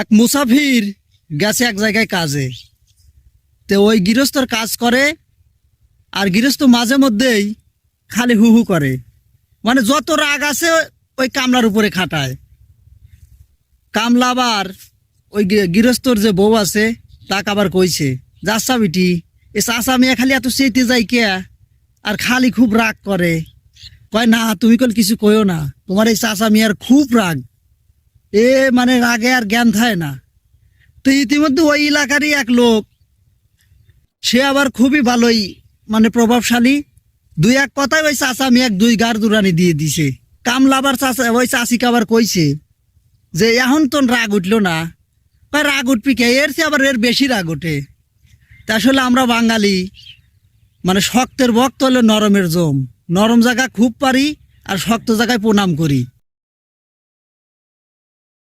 এক মুসাফির গেছে এক জায়গায় কাজে। তো ওই গৃহস্থর কাজ করে, আর গৃহস্থ মাঝে মধ্যেই খালি হু হু করে। মানে যত রাগ আছে, ওই কামলার উপরে খাটায়। কামলা আবার ওই গৃহস্থর যে বউ আছে, তাকে আবার কইছে যাচ্ছা বিটি এ চাষা মেয়ে খালি এত চেতে যাই কে আর খালি খুব রাগ করে। কয়, না, তুমি কল কিছু কইও না। তোমার এই চাষা মেয়ের খুব রাগ। এ মানে রাগে আর জ্ঞান থাকে না। তো ইতিমধ্যে ওই এলাকারই এক লোক, সে আবার খুবই ভালোই মানে প্রভাবশালী। দুই এক কথায় ওই চাষা মেয়ে এক দুই গার দুরানি দিয়ে দিছে। কামলাবার চাষা ওই চাষিকে আবার কইছে যে, এখন তো রাগ উঠল না। রাগ উঠবি কে? এর চেয়ে আবার এর বেশি রাগ ওঠে। তা আসলে আমরা বাঙালি মানে শক্তের বক্ত হলো নরমের জম। নরম জায়গা খুব পারি আর শক্ত জায়গায় প্রণাম করি।